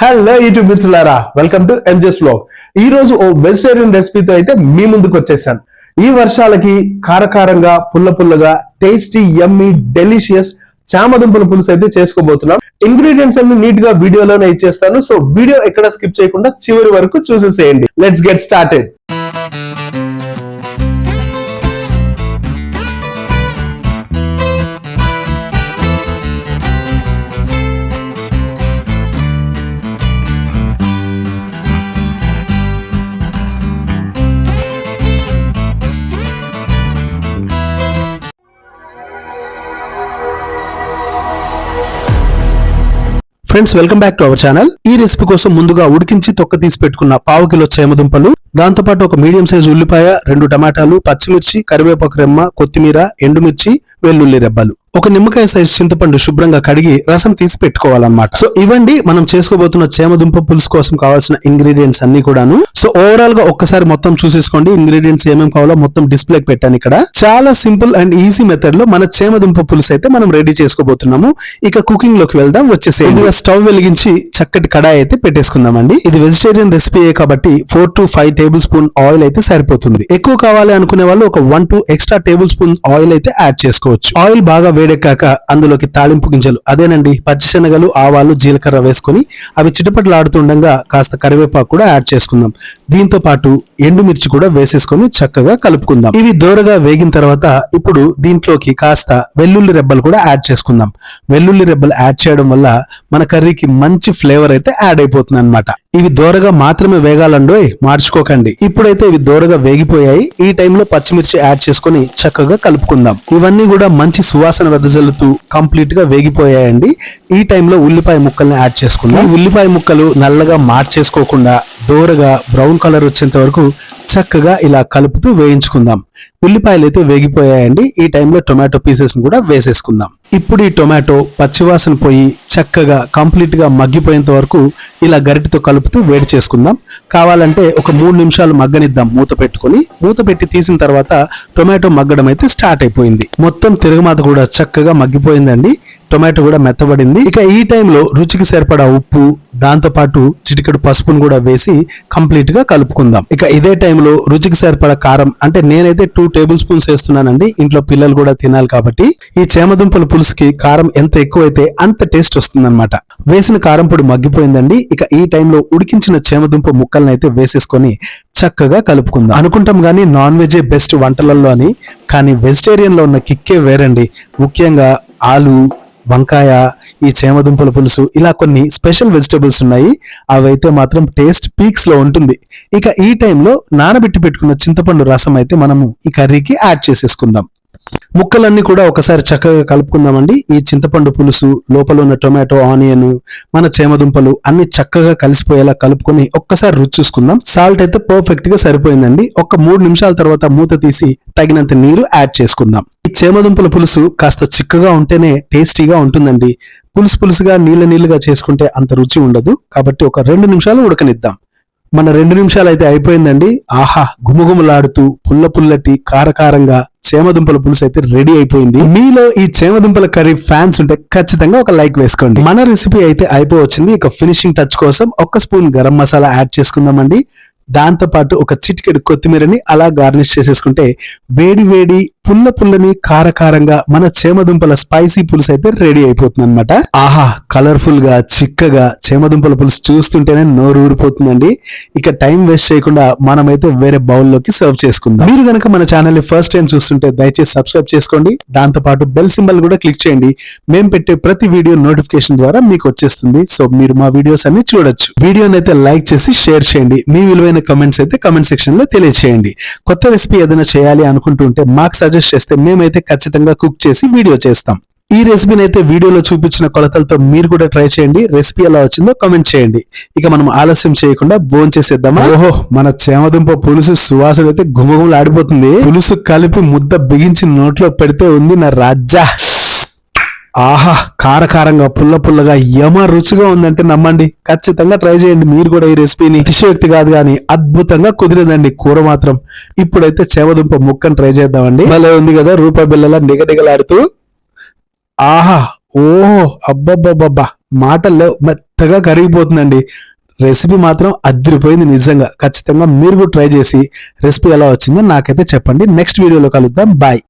Hello YouTube మిత్రులారా. Welcome to ఎంజెస్ blog ఈ రోజు ఓ వెజిటేరియన్ రెసిపీతో అయితే మీ ముందుకు వచ్చేసాను. ఈ వర్షాలకి కారకారంగా పుల్ల పుల్లగా టేస్టీ యమ్మీ డెలిషియస్ చామదుంపల పులుసు అయితే చేసుకోబోతున్నాం. ఇంగ్రీడియంట్స్ అన్ని నీట్గా వీడియోలోనే ఇచ్చేస్తాను. సో వీడియో ఎక్కడ స్కిప్ చేయకుండా చివరి వరకు చూసేసేయండి. Let's get started friends welcome back to our channel ఈ రెసిపీ కోసం ముందుగా ఉడికించి తొక్క తీసి పెట్టుకున్న పావు కిలో చేమదుంపలు దాంతో పాటు ఒక మీడియం సైజు ఉల్లిపాయ రెండు టమాటాలు పచ్చిమిర్చి కరివేపాకు రెమ్మ కొత్తిమీర ఎండుమిర్చి వెల్లుల్లి రెబ్బలు. ఒక నిమ్మకాయ సైజ్ చింతపండు శుభ్రంగా కడిగి రసం తీసి పెట్టుకోవాలన్నమాట. సో ఇవ్వండి మనం చేసుకోబోతున్న చేమదుంప పులుసు కోసం కావాల్సిన ఇంగ్రీడియంట్స్ అన్ని కూడాను. సో ఓవరాల్గా ఒక్కసారి మొత్తం చూసేసుకోండి ఇంగ్రీడియంట్స్ ఏమేమి కావాలో మొత్తం డిస్ప్లేకి పెట్టాను ఇక్కడ. చాలా సింపుల్ అండ్ ఈజీ మెథడ్లో మన చేమదుంప పులుసు అయితే మనం రెడీ చేసుకోబోతున్నాము. ఇక కుకింగ్లోకి వెళ్దాం వచ్చేసేయండి. స్టవ్ వెలిగించి చక్కటి కడాయి అయితే పెట్టేసుకుందామండి. ఇది వెజిటేరియన్ రెసిపీయే కాబట్టి four to five tablespoon oil అయితే సరిపోతుంది. ఎక్కువ కావాలి అనుకునే వాళ్ళు ఒక one two extra tablespoon oil అయితే యాడ్ చేసుకోవచ్చు. ఆయిల్ బాగా వేడెక్కాక అందులోకి తాలింపు గింజలు అదేనండి పచ్చిశనగలు ఆవాలు జీలకర్ర వేసుకొని అవి చిటపటలాడుతుండగా కాస్త కరివేపాకు కూడా యాడ్ చేసుకుందాం. దీంతో పాటు ఎండుమిర్చి కూడా వేసేసుకొని చక్కగా కలుపుకుందాం. ఇవి దోరగా వేగిన తర్వాత ఇప్పుడు దీంట్లోకి కాస్త వెల్లుల్లి రెబ్బలు కూడా యాడ్ చేసుకుందాం. వెల్లుల్లి రెబ్బలు యాడ్ చేయడం వల్ల మన కర్రీకి మంచి ఫ్లేవర్ అయితే యాడ్ అయిపోతుంది అనమాట ఇవి దోరగా మాత్రమే వేగాలండోయ్ మార్చుకోకండి. ఇప్పుడైతే ఇవి దోరగా వేగిపోయాయి. ఈ టైంలో పచ్చిమిర్చి యాడ్ చేసుకొని చక్కగా కలుపుకుందాం. ఇవన్నీ కూడా మంచి సువాసన వెదజల్లుతూ కంప్లీట్గా వేగిపోయాయండి. ఈ టైంలో ఉల్లిపాయ ముక్కల్ని యాడ్ చేసుకుందాం. ఉల్లిపాయ ముక్కలు నల్లగా మార్చేసుకోకుండా దోరగా బ్రౌన్ కలర్ వచ్చేంత వరకు చక్కగా ఇలా కలుపుతూ వేయించుకుందాం. ఉల్లిపాయలు అయితే వేగిపోయాయండి. ఈ టైంలో టొమాటో పీసెస్ని కూడా వేసేసుకుందాం. ఇప్పుడు ఈ టొమాటో పచ్చివాసన పోయి చక్కగా కంప్లీట్గా మగ్గిపోయేంత వరకు ఇలా గరిటితో కలుపుతూ వేడి చేసుకుందాం. కావాలంటే ఒక మూడు నిమిషాలు మగ్గనిద్దాం మూత పెట్టుకొని. మూత పెట్టి తీసిన తర్వాత టొమాటో మగ్గడం అయితే స్టార్ట్ అయిపోయింది. మొత్తం తిరగమాత కూడా చక్కగా మగ్గిపోయిందండి. టొమాటో కూడా మెత్తబడింది. ఇక ఈ టైంలో రుచికి సరిపడా ఉప్పు దాంతోపాటు చిటికెడు పసుపును కూడా వేసి కంప్లీట్గా కలుపుకుందాం. ఇక ఇదే టైంలో రుచికి సరిపడా కారం అంటే నేనైతే టూ టేబుల్ స్పూన్స్ వేస్తున్నానండి ఇంట్లో పిల్లలు కూడా తినాలి కాబట్టి. ఈ చేమదుంపల పులుసుకి కారం ఎంత ఎక్కువైతే అంత టేస్ట్ వస్తుందన్నమాట. వేసిన కారం పొడి మగ్గిపోయిందండి ఇక ఈ టైంలో ఉడికించిన చేమదుంప ముక్కలను అయితే వేసేసుకొని చక్కగా కలుపుకుందాం. అనుకుంటాం కానీ నాన్ వెజే బెస్ట్ వంటలలో అని కానీ వెజిటేరియన్లో ఉన్న కిక్కే వేరండి. ముఖ్యంగా ఆలు వంకాయ ఈ చేమదుంపల పులుసు ఇలా కొన్ని స్పెషల్ వెజిటబుల్స్ ఉన్నాయి. అవైతే మాత్రం టేస్ట్ పీక్స్లో ఉంటుంది. ఇక ఈ టైంలో నానబెట్టి పెట్టుకున్న చింతపండు రసం అయితే మనము ఈ కర్రీకి యాడ్ చేసేసుకుందాం. ముక్కలన్నీ కూడా ఒకసారి చక్కగా కలుపుకుందామండి. ఈ చింతపండు పులుసు లోపల ఉన్న టొమాటో ఆనియన్ మన చేమదుంపలు అన్ని చక్కగా కలిసిపోయేలా కలుపుకొని ఒక్కసారి రుచి చూసుకుందాం. సాల్ట్ అయితే పర్ఫెక్ట్గా సరిపోయిందండి. ఒక మూడు నిమిషాల తర్వాత మూత తీసి తగినంత నీరు యాడ్ చేసుకుందాం. ఈ చేమదుంపల పులుసు కాస్త చిక్కగా ఉంటేనే టేస్టీగా ఉంటుందండి. పులుసు పులుసుగా నీళ్ళ నీళ్ళుగా చేసుకుంటే అంత రుచి ఉండదు. కాబట్టి ఒక రెండు నిమిషాలు ఉడకనిద్దాం. మన రెండు నిమిషాలు అయితే అయిపోయిందండి. ఆహా గుమగుమలాడుతూ పుల్ల పుల్లటి కారకారంగా చేమదుంపల పులుసు అయితే రెడీ అయిపోయింది. మీలో ఈ చేమదుంపల కర్రీ ఫ్యాన్స్ ఉంటే ఖచ్చితంగా ఒక లైక్ వేసుకోండి. మన రెసిపీ అయితే అయిపోవచ్చింది. ఇక ఫినిషింగ్ టచ్ కోసం ఒక స్పూన్ గరం మసాలా యాడ్ చేసుకుందామండి. దాంతో పాటు ఒక చిటికెడు కొత్తిమీరని అలా గార్నిష్ చేసేసుకుంటే వేడి వేడి పుల్ల పుల్లని కారకారంగా మన చేమదుంపల స్పైసీ పులుసు అయితే రెడీ అయిపోతుంది అనమాట ఆహా కలర్ఫుల్గా చిక్కగా చేమదుంపల పులుసు చూస్తుంటేనే నోరు ఊరిపోతుందండి. ఇక టైం వేస్ట్ చేయకుండా మనమైతే వేరే బౌల్లోకి సర్వ్ చేసుకుందాం. మీరు గనక మన ఛానల్ని ఫస్ట్ టైం చూస్తుంటే దయచేసి సబ్స్క్రైబ్ చేసుకోండి. దాంతో పాటు బెల్ సింబల్ కూడా క్లిక్ చేయండి. మేము పెట్టే ప్రతి వీడియో నోటిఫికేషన్ ద్వారా మీకు వచ్చేస్తుంది. సో మీరు మా వీడియోస్ అన్ని చూడొచ్చు. వీడియోని అయితే లైక్ చేసి షేర్ చేయండి. మీ విలువైన కమెంట్స్ అయితే కమెంట్ సెక్షన్లో తెలియచేయండి. కొత్త రెసిపీ ఏదైనా చేయాలి అనుకుంటుంటే మాకు సజెస్ట్ చేస్తే మేమైతే ఖచ్చితంగా కుక్ చేసి వీడియో చేస్తాం. ఈ రెసిపీని అయితే వీడియోలో చూపించిన కొలతలతో మీరు కూడా ట్రై చేయండి. రెసిపీ ఎలా వచ్చిందో కామెంట్ చేయండి. ఇక మనం ఆలస్యం చేయకుండా భోజనం చేసేద్దామా? ఓహో మన చేమదుంప పులుసు సువాసన అయితే గుమగుమలు ఆడిపోతుంది పులుసు కలిపి ముద్ద బిగించి నోట్లో పెడితే ఉంది నా రాజ్జా ఆహా కారకారంగా పుల్ల పుల్లగా యమ రుచిగా ఉందంటే నమ్మండి. ఖచ్చితంగా ట్రై చేయండి. మీరు కూడా ఈ రెసిపీని. అతిశయోక్తి కాదు కానీ అద్భుతంగా కుదిరిందండి కూర మాత్రం. ఇప్పుడైతే చేమదుంప ముక్కను ట్రై చేద్దామండి. భలే ఉంది కదా రూపాయి బిల్లలా నిగనిగలాడుతూ. ఆహా ఓహో అబ్బబ్బబ్బబ్బా. మాటల్లో మెత్తగా కరిగిపోతుందండి. రెసిపీ మాత్రం అదిరిపోయింది నిజంగా. ఖచ్చితంగా మీరు కూడా ట్రై చేసి రెసిపీ ఎలా వచ్చిందో నాకైతే చెప్పండి. నెక్స్ట్ వీడియోలో కలుద్దాం. బాయ్.